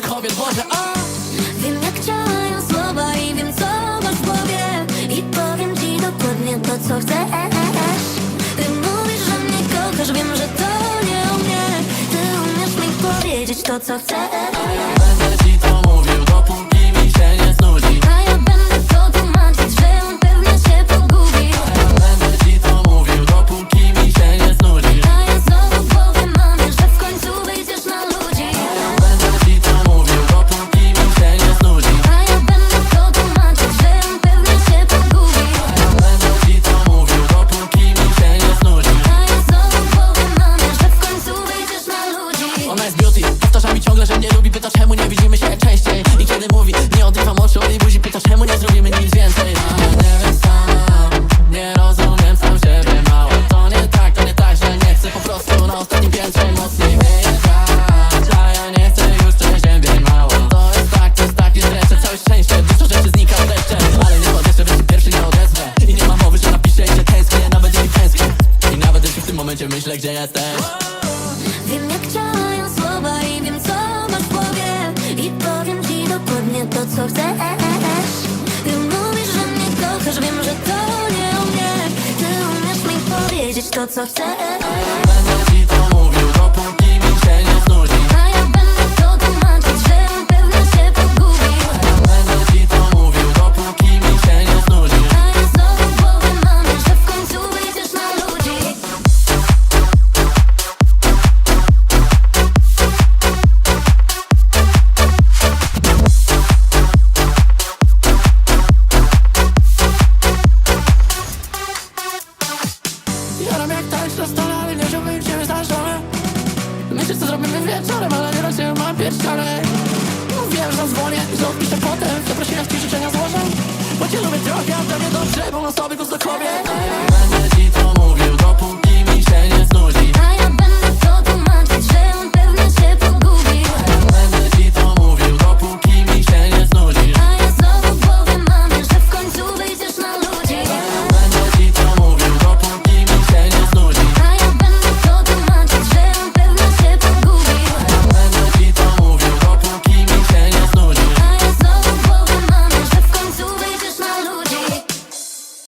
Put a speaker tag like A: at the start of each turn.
A: dla kobiet a? Wiem jak działają słowa i wiem co masz w głowie. I
B: powiem ci dokładnie
A: to co chcesz Ty mówisz, że mnie kochasz,
B: wiem, że to nie o mnie Ty umiesz mi powiedzieć to co chcesz kiedy mówi, nie odrywam oczu jej buzi Pyta czemu nie zrobimy nic więcej? A nie wiem sam, nie rozumiem sam siebie mało To nie tak, to nie tak, że nie chcę po prostu na ostatnim piętrze mocniej wyjechać A ja nie chcę już przeziębień mało To jest tak, to jest taki dreszcze, całe szczęście Dużo rzeczy znika z deszczem Ale nie podejrzę, że się pierwszy nie odezwę. I nie ma mowy, że napiszę i się tęsknię Nawet jeśli tęsknię. I nawet jeśli w tym momencie myślę, gdzie jesteś.
A: Wiem jak działają to co chcesz
B: wieczorem, ale nie raczej mam pierściany Wiem, że dzwonię, że odpiszę po